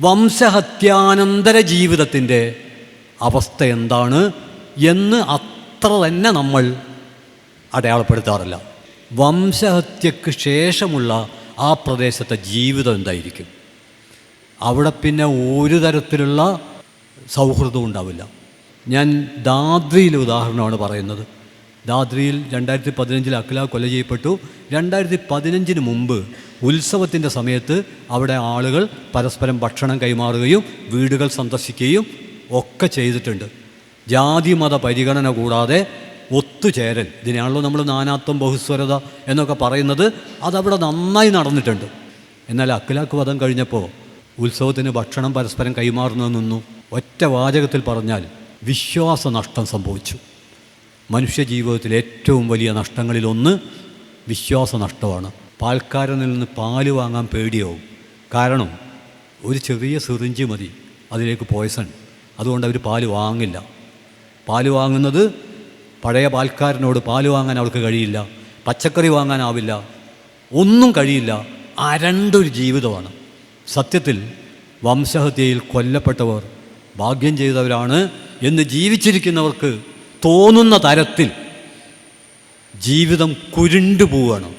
വംശഹത്യാനന്തര ജീവിതത്തിന്റെ അവസ്ഥ എന്താണ് എന്ന് അത്ര തന്നെ നമ്മൾ അടയാളപ്പെടുത്താറില്ല. വംശഹത്യക്ക് ശേഷമുള്ള ആ പ്രദേശത്തെ ജീവിതം എന്തായിരിക്കും? അവിടെ പിന്നെ ഒരു തരത്തിലുള്ള സൗഹൃദവും ഉണ്ടാവില്ല. ഞാൻ ദാദ്രിയിലെ ഉദാഹരണമാണ് പറയുന്നത്. ദാദ്രിയിൽ രണ്ടായിരത്തി പതിനഞ്ചിൽ അഖില കൊല ചെയ്യപ്പെട്ടു. രണ്ടായിരത്തി പതിനഞ്ചിന് മുമ്പ് ഉത്സവത്തിന്റെ സമയത്ത് അവിടെ ആളുകൾ പരസ്പരം ഭക്ഷണം കൈമാറുകയും വീടുകൾ സന്ദർശിക്കുകയും ഒക്കെ ചെയ്തിട്ടുണ്ട്. ജാതി മത പരിഗണന കൂടാതെ ഒത്തുചേരൽ ഇതിനാണല്ലോ നമ്മൾ നാനാത്വം ബഹുസ്വരത എന്നൊക്കെ പറയുന്നത് അതവിടെ നന്നായി നടന്നിട്ടുണ്ട്. എന്നാൽ അഖിലാക്ക് വധം കഴിഞ്ഞപ്പോൾ ഉത്സവത്തിന് ഭക്ഷണം പരസ്പരം കൈമാറുന്നത് നിന്നു. ഒറ്റ വാചകത്തിൽ പറഞ്ഞാൽ വിശ്വാസ നഷ്ടം സംഭവിച്ചു. മനുഷ്യ ജീവിതത്തിൽ ഏറ്റവും വലിയ നഷ്ടങ്ങളിലൊന്ന് വിശ്വാസനഷ്ടമാണ്. പാൽക്കാരനിൽ നിന്ന് പാൽ വാങ്ങാൻ പേടിയാവും. കാരണം ഒരു ചെറിയ സിറിഞ്ച് മതി അതിലേക്ക് പോയസൺ അതുകൊണ്ട് അവർ പാൽ വാങ്ങില്ല. പാൽ വാങ്ങുന്നത് പഴയ പാൽക്കാരനോട് പാൽ വാങ്ങാൻ അവൾക്ക് കഴിയില്ല പച്ചക്കറി വാങ്ങാനാവില്ല ഒന്നും കഴിയില്ല. അരണ്ടൊരു ജീവിതമാണ്. സത്യത്തിൽ വംശഹത്യയിൽ കൊല്ലപ്പെട്ടവർ ഭാഗ്യം ചെയ്തവരാണ് എന്ന് ജീവിച്ചിരിക്കുന്നവർക്ക് തോന്നുന്ന തരത്തിൽ ജീവിതം കുരുണ്ടു പോവുകയാണ്